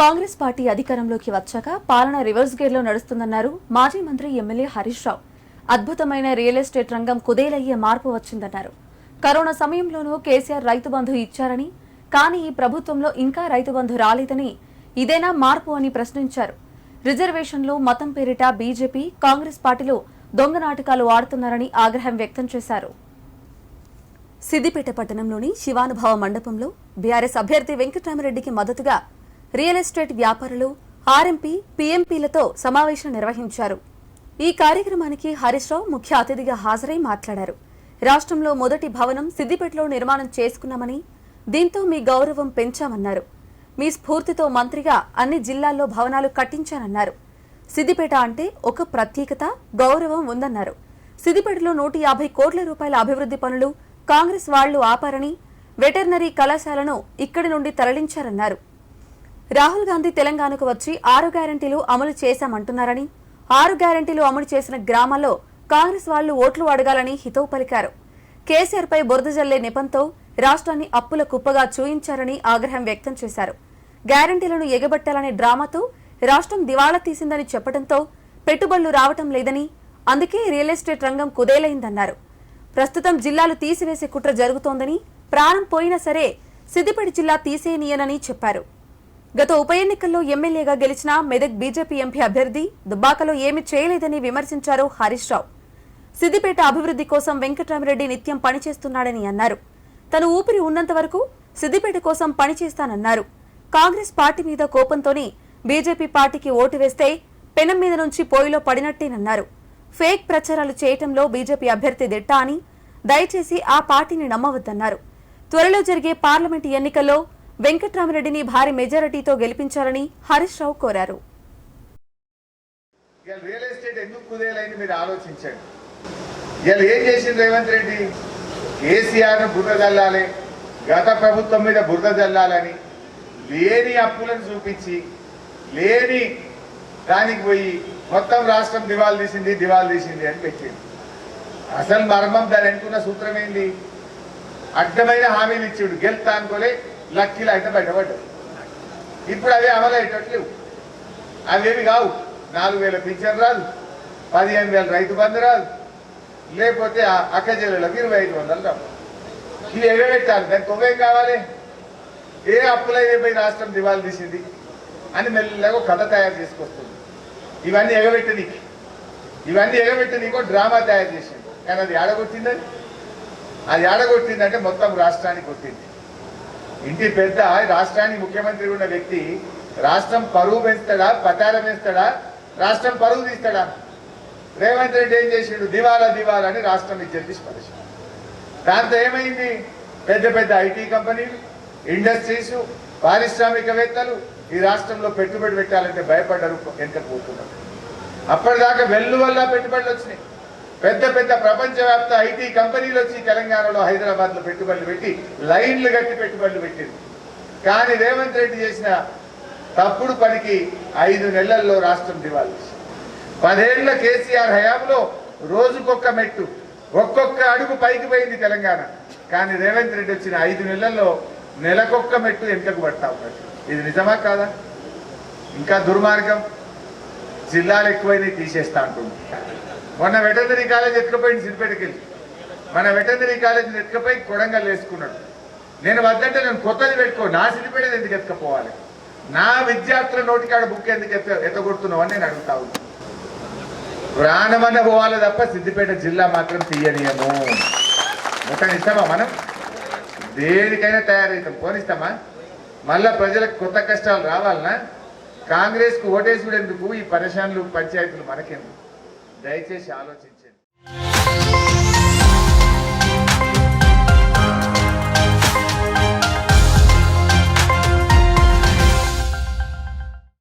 Congress party అధికారంలోకి వచ్చాక పాలన రివర్స్ గేర్లో నడుస్తుందన్నారు మాజీ మంత్రి ఎమ్మెల్యే హరీష్ రావు. అద్భుతమైన రియల్ ఎస్టేట్ రంగం కుదేలయ్యే మార్పు వచ్చిందన్నారు. కరోనా సమయంలోనూ కేసీఆర్ రైతు బంధు ఇచ్చారని కానీ ఈ ప్రభుత్వంలో ఇంకా రైతు బంధు రాలేదని ఇదేనా మార్పు అని ప్రశ్నించారు. రిజర్వేషన్లు మతం పేరిట బీజేపీ కాంగ్రెస్ పార్టీలు దొంగ నాటకాలు ఆడుతున్నారని ఆగ్రహం వ్యక్తం చేశారు. సిద్దిపేట పట్టణంలోని శివానుభవ మండపంలో బీఆర్ఎస్ అభ్యర్థి వెంకటరామరెడ్డికి మద్దతుగా రియల్ ఎస్టేట్ వ్యాపారులు ఆర్ఎంపీ పీఎంపీలతో సమావేశం నిర్వహించారు. ఈ కార్యక్రమానికి హరీష్ రావు ముఖ్య అతిథిగా హాజరై మాట్లాడారు. రాష్ట్రంలో మొదటి భవనం సిద్దిపేటలో నిర్మాణం చేసుకున్నామని దీంతో మీ గౌరవం పెంచామన్నారు. మీ స్ఫూర్తితో మంత్రిగా అన్ని జిల్లాల్లో భవనాలు కట్టించానన్నారు. సిద్దిపేట అంటే ఒక ప్రత్యేకత గౌరవం ఉందన్నారు. సిద్దిపేటలో నూట యాభై కోట్ల రూపాయల అభివృద్ధి పనులు కాంగ్రెస్ వాళ్ళు ఆపారని వెటర్నరీ కళాశాలను ఇక్కడి నుండి తరలించారన్నారు. రాహుల్ గాంధీ తెలంగాణకు వచ్చి ఆరు గ్యారంటీలు అమలు చేశామంటున్నారని ఆరు గ్యారంటీలు అమలు చేసిన గ్రామాల్లో కాంగ్రెస్ వాళ్ళు ఓట్లు అడగాలని హితవు పలికారు. కేసీఆర్ పై బురద జల్లే నెపంతో రాష్ట్రాన్ని అప్పుల కుప్పగా చూయించారని ఆగ్రహం వ్యక్తం చేశారు. గ్యారంటీలను ఎగబట్టాలనే డ్రామాతో రాష్ట్రం దివాళా తీసిందని చెప్పడంతో పెట్టుబడులు రావటం లేదని అందుకే రియల్ ఎస్టేట్ రంగం కుదేలైందన్నారు. ప్రస్తుతం జిల్లాలు తీసివేసే కుట్ర జరుగుతోందని ప్రాణం పోయినా సరే సిద్దిపేట జిల్లా తీసేయనీయనని చెప్పారు. గత ఉప ఎన్నికల్లో ఎమ్మెల్యేగా గెలిచిన మెదక్ బీజేపీ ఎంపీ అభ్యర్థి దుబ్బాకలో ఏమి చేయలేదని విమర్శించారు హరీష్ రావు. సిద్దిపేట అభివృద్ధి కోసం వెంకట్రామరెడ్డి నిత్యం పనిచేస్తున్నాడని అన్నారు. తను ఊపిరి ఉన్నంత వరకు సిద్దిపేట కోసం పనిచేస్తానన్నారు. కాంగ్రెస్ పార్టీ మీద కోపంతోనే బీజేపీ పార్టీకి ఓటు వేస్తే పెనం మీద నుంచి పోయిలో పడినట్టేనన్నారు. ఫేక్ ప్రచారాలు చేయటంలో బీజేపీ అభ్యర్థి దిట్ట అని దయచేసి ఆ పార్టీని నమ్మవద్దన్నారు. త్వరలో జరిగే పార్లమెంటు ఎన్నికల్లో వెంకట్రామరెడ్డిని భారీ మెజారిటీతో గెలిపించాలని హరీష్ రావు కోరారు. రియల్ ఎస్టేట్ ఎందుకు కుదేలైంది మీరు ఆలోచించండి. ఇవాళ ఏం చేసింది రేవంత్ రెడ్డి? కేసీఆర్ బురద జల్లాలి గత ప్రభుత్వం మీద బురద జల్లాలని లేని అప్పులను చూపించి లేని దానికి పోయి మొత్తం రాష్ట్రం దివాలు తీసింది దివాలు తీసింది అని పెట్టింది. అసలు మర్మం దాని అనుకున్న సూత్రం ఏంది? అడ్డమైన హామీలు ఇచ్చాడు. గెలుతా అనుకోలే లక్కీలు అయితే బయటపడ్డాడు ఇప్పుడు అవి అమలు అయ్యేటట్లేవు అవేవి కావు. నాలుగు వేల పింఛన్ రాదు. పదిహేను వేల రైతు బంధు రాదు. లేకపోతే ఆ అక్క ఇరవై ఐదు వందలు రావు. ఇవి ఎగబెట్టాలి దానికి ఒకేం కావాలి? ఏ అప్పులైపోయి రాష్ట్రం దివాలు తీసింది అని మెల్లగా కథ తయారు చేసుకొస్తుంది. ఇవన్నీ ఎగబెట్టనీకి ఇవన్నీ ఎగబెట్టనీకో డ్రామా తయారు చేసింది. కానీ అది ఆడగొట్టిందని? అది ఆడగొట్టిందంటే మొత్తం రాష్ట్రానికి కొట్టింది. ఇంటి పెద్ద రాష్ట్రానికి ముఖ్యమంత్రి ఉన్న వ్యక్తి రాష్ట్రం పరువు పెంచుతాడా పతారం వేస్తాడా రాష్ట్రం పరువు తీస్తాడా? రేవంత్ రెడ్డి ఏం చేసిండు? దివాలా దివాలా అని రాష్ట్రం ఇచ్చేది పరేశాడు దాంతో ఏమైంది? పెద్ద పెద్ద ఐటీ కంపెనీలు ఇండస్ట్రీస్ పారిశ్రామికవేత్తలు ఈ రాష్ట్రంలో పెట్టుబడి పెట్టాలంటే భయపడ్డారు వెనకపోతున్నారు అప్పటిదాకా వెల్లు వల్ల పెట్టుబడులు వచ్చినాయి. పెద్ద పెద్ద ప్రపంచవ్యాప్త ఐటీ కంపెనీలు వచ్చి తెలంగాణలో హైదరాబాద్లో పెట్టుబడులు పెట్టి లైన్లు కట్టి పెట్టుబడులు పెట్టింది. కానీ రేవంత్ రెడ్డి చేసిన తప్పుడు పనికి ఐదు నెలల్లో రాష్ట్రం దివాలి పదేళ్ళ కేసీఆర్ హయాంలో రోజుకొక్క మెట్టు ఒక్కొక్క అడుగు పైకి పోయింది తెలంగాణ. కానీ రేవంత్ రెడ్డి వచ్చిన ఐదు నెలల్లో నెలకొక్క మెట్టు వెనుకకు పడతా ఉన్నట్టు ఇది నిజమా కాదా? ఇంకా దుర్మార్గం? జిల్లాలు ఎక్కువైనా తీసేస్తా అంటుంది. మొన్న వెటర్నరీ కాలేజ్ ఎత్తుకపోయింది సిద్దిపేటకి వెళ్ళి మన వెటర్నరీ కాలేజ్ ఎత్తుకపోయి కొడంగల్ వేసుకున్నాడు. నేను వద్దంటే నేను కొత్తది పెట్టుకో నా సిద్దిపేట ఎందుకు ఎత్తుకపోవాలి? నా విద్యార్థుల నోటికాడ బుక్ ఎందుకు ఎత్త ఎత్తగొడుతున్నావు అని నేను అడుగుతా ఉన్నా. ప్రాణమన్న పోవాలి తప్ప సిద్దిపేట జిల్లా మాత్రం తీయనీయము. ముట్టని ఇస్తామా మనం? దేనికైనా తయారవుతాం. పోనిస్తామా? మళ్ళా ప్రజలకు కొత్త కష్టాలు రావాలనా? కాంగ్రెస్కు ఓటేసుడు ఎందుకు ఈ పరిశాన్లు పంచాయతీలు మనకెందుకు? దయచేసి ఆలోచించండి.